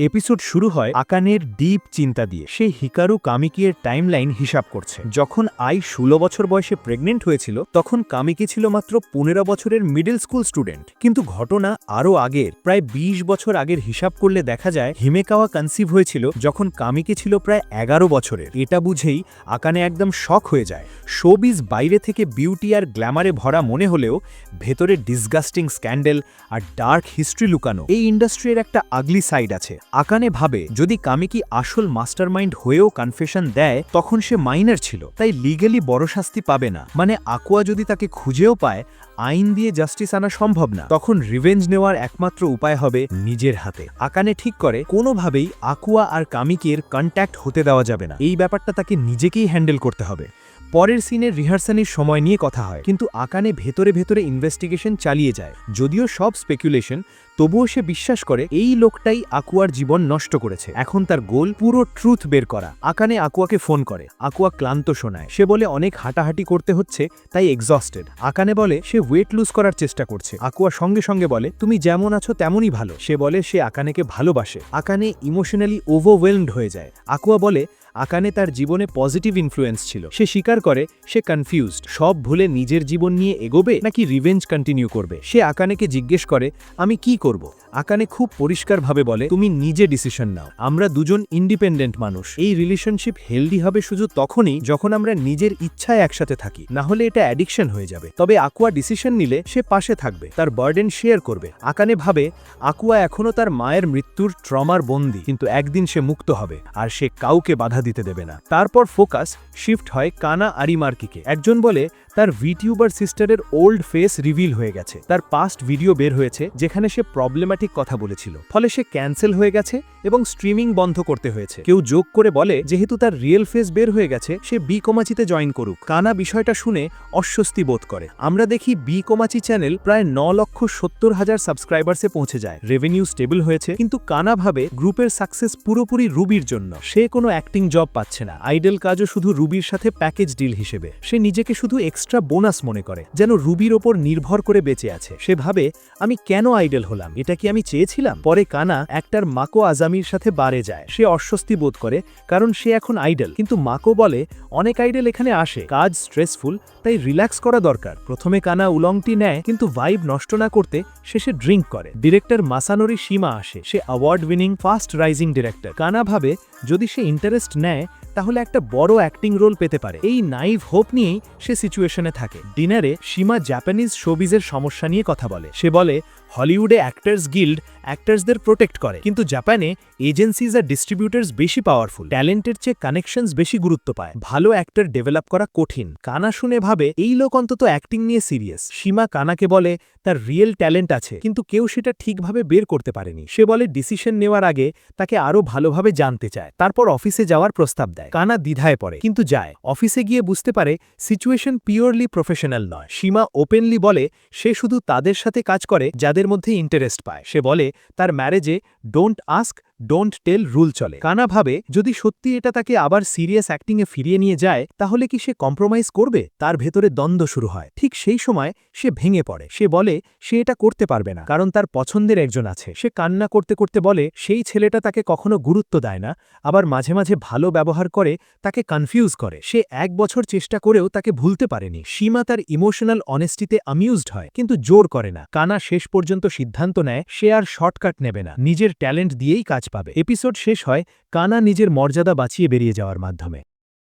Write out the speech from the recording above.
Episode শুরু হয় আকানের deep চিন্তা দিয়ে। সে হিকারু কামিকিয়ের টাইমলাইন হিসাব করছে। যখন আই ষোলো বছর বয়সে প্রেগনেন্ট হয়েছিল, তখন কামিকি ছিল মাত্র পনেরো বছরের মিডল স্কুল স্টুডেন্ট। কিন্তু ঘটনা আরও আগের। প্রায় ২০ বছর আগের হিসাব করলে দেখা যায়, হিমেকাওয়া কনসিভ হয়েছিল যখন কামিকি ছিল প্রায় এগারো বছরের। এটা বুঝেই আকানে একদম শক হয়ে যায়। শোবিজ বাইরে থেকে বিউটি আর গ্ল্যামারে ভরা মনে হলেও ভেতরে ডিসগাস্টিং স্ক্যান্ডেল আর ডার্ক হিস্ট্রি লুকানো। এই ইন্ডাস্ট্রির একটা আগলি সাইড আছে। আকানে ভাবে, যদি কামিকি আসল মাস্টারমাইন্ড হয়েও কনফেশন দেয়, তখন সে মাইনার ছিল, তাই লিগেলি বড় শাস্তি পাবে না। মানে আকুয়া যদি তাকে খুঁজেও পায়, আইন দিয়ে জাস্টিস আনা সম্ভব না। তখন রিভেঞ্জ নেওয়ার একমাত্র উপায় হবে নিজের হাতে। আকানে ঠিক করে, কোনোভাবেই আকুয়া আর কামিকের কন্ট্যাক্ট হতে দেওয়া যাবে না। এই ব্যাপারটা তাকে নিজেকেই হ্যান্ডেল করতে হবে। পরের সিনের রিহার্সানির সময় নিয়ে কথা হয়, কিন্তু আকানে ভেতরে ভেতরে ইনভেস্টিগেশন চালিয়ে যায়। যদিও সব স্পেকুলেশন তবুও সে বিশ্বাস করে এই লোকটাই আকুয়ার জীবন নষ্ট করেছে। এখন তার গোল পুরো ট্রুথ বের করা। আকানে আকুয়াকে ফোন করে। আকুয়া ক্লান্ত শোনায়। সে বলে, অনেক হাঁটাহাঁটি করতে হচ্ছে, তাই এক্সস্টেড আকানে বলে, সে ওয়েট লুজ করার চেষ্টা করছে। আকুয়া সঙ্গে সঙ্গে বলে, তুমি যেমন আছো তেমনই ভালো। সে বলে, সে আকানেকে ভালোবাসে। আকানে ইমোশনালি ওভারওয়েলমড হয়ে যায়। আকুয়া বলে আকানে তার জীবনে পজিটিভ ইনফ্লুয়েন্স ছিল। সে স্বীকার করে, সে কনফিউজড সব ভুলে নিজের জীবন নিয়ে এগোবে নাকি রিভেঞ্জ কন্টিনিউ করবে? সে আকানেকে জিজ্ঞেস করে, আমি কি করব? আকানে খুব পরিষ্কারভাবে বলে, তুমি নিজে ডিসিশন নাও। আমরা দুজন ইন্ডিপেন্ডেন্ট মানুষ। এই রিলেশনশিপ হেলদি হবে শুধু তখনই যখন আমরা নিজের ইচ্ছায় একসাথে থাকি। না হলে এটা অ্যাডিকশন হয়ে যাবে। তবে আকুয়া ডিসিশন নিলে সে পাশে থাকবে, তার বার্ডেন শেয়ার করবে। আকানে ভাবে, আকুয়া এখনও তার মায়ের মৃত্যুর ট্রমার বন্দী, কিন্তু একদিন সে মুক্ত হবে, আর সে কাউকে বাধা দিতে দেবে না। তারপর ফোকাস শিফট হয় কানা আরিমার্কিকে। একজন বলে তার ভিটিউবার সিস্টারের ওল্ড ফেস রিভিল হয়ে গেছে। তার পাস্ট ভিডিও বের হয়েছে, যেখানে সে প্রবলেম্যাটিক কথা বলেছিল। ফলে সে ক্যান্সেল হয়ে গেছে এবং স্ট্রিমিং বন্ধ করতে হয়েছে। কেউ যোগ করে বলে, যেহেতু তার রিয়েল ফেস বের হয়ে গেছে, সে বি কোমাচিতে জয়েন করুক। কানা বিষয়টা শুনে অস্বস্তি বোধ করে। আমরা দেখি বি কোমাচি চ্যানেল প্রায় ন লক্ষ সত্তর হাজার সাবস্ক্রাইবার্সে পৌঁছে যায়। রেভিনিউ স্টেবল হয়েছে, কিন্তু কানা ভাবে গ্রুপের সাকসেস পুরোপুরি রুবির জন্য। সে কোনো অ্যাক্টিং জব পাচ্ছে না। আইডল কাজও শুধু রুবির সাথে প্যাকেজ ডিল হিসেবে। সে নিজেকে শুধু এক্সট্রা বোনাস মনে করে, যেন রুবির ওপর নির্ভর করে বেঁচে আছে। সে ভাবে, আমি কেন আইডল হলাম? এটা কি আমি চেয়েছিলাম? পরে কানা একটার মাকো আজামির সাথে বারে যায়। সে অস্বস্তি বোধ করে, কারণ সে এখন আইডল। কিন্তু মাকো বলে, অনেক আইডল এখানে আসে। কাজ স্ট্রেসফুল, তাই রিল্যাক্স করা দরকার। প্রথমে কানা উলংটি নেয়, কিন্তু ভাইব নষ্ট না করতে শেষে ড্রিঙ্ক করে। ডিরেক্টর মাসানোরি সীমা আসে। সে award winning fast rising director. Kana ভাবে যদি সে ইন্টারেস্ট নেয়, তাহলে একটা বড় অ্যাক্টিং রোল পেতে পারে। এই নাইভ হোপ নিয়েই সে সিচুয়েশনে থাকে। ডিনারে সীমা জাপানিজ শোবিজের সমস্যা নিয়ে কথা বলে। সে বলে হলিউডে অ্যাক্টার্স গিল্ড অ্যাক্টার্সদের প্রোটেক্ট করে। কিন্তু জাপানে এজেন্সিজ আর ডিস্ট্রিবিউটার্স বেশি পাওয়ারফুল ট্যালেন্টের চেয়ে কানেকশনস বেশি গুরুত্ব পায়। ভালো অ্যাক্টর ডেভেলপ করা কঠিন। কানা শুনে ভাবে, এই লোক অন্তত অ্যাক্টিং নিয়ে সিরিয়াস সীমা কানাকে বলে তার রিয়েল ট্যালেন্ট আছে, কিন্তু কেউ সেটা ঠিকভাবে বের করতে পারেনি। সে বলে ডিসিশন নেওয়ার আগে তাকে আরও ভালোভাবে জানতে চায়। তারপর অফিসে যাওয়ার প্রস্তাব দেয়। কানা দ্বিধায় পড়ে, কিন্তু যায়। অফিসে গিয়ে বুঝতে পারে সিচুয়েশন পিওরলি প্রফেশনাল নয়। সীমা ওপেনলি বলে, সে শুধু তাদের সাথে কাজ করে, যাদের মধ্যে ইন্টারেস্ট পায়। সে বলে, তার ম্যারেজে don't ask don't tell rule চলে। কানা ভাবে, যদি সত্যি এটা তাকে আবার সিরিয়াস অ্যাক্টিংয়ে ফিরিয়ে নিয়ে যায়, তাহলে কি সে কম্প্রোমাইজ করবে? তার ভেতরে দ্বন্দ্ব শুরু হয়। ঠিক সেই সময় সে ভেঙে পড়ে। সে বলে, সে এটা করতে পারবে না, কারণ তার পছন্দের একজন আছে। সে কান্না করতে করতে বলে, সেই ছেলেটা তাকে কখনো গুরুত্ব দেয় না, আবার মাঝে মাঝে ভালো ব্যবহার করে, তাকে কনফিউজ করে। সে এক বছর চেষ্টা করেও তাকে ভুলতে পারেনি। সীমা তার ইমোশনাল অনেস্টিতে অ্যামিউজড হয়, কিন্তু জোর করে না। কানা শেষ পর্যন্ত সিদ্ধান্ত নেয়, সে আর শর্টকাট নেবে না। নিজের ট্যালেন্ট দিয়েই কাজ পাবে। এপিসোড শেষ হয় কানা নিজের মর্যাদা বাঁচিয়ে বেরিয়ে যাওয়ার মাধ্যমে।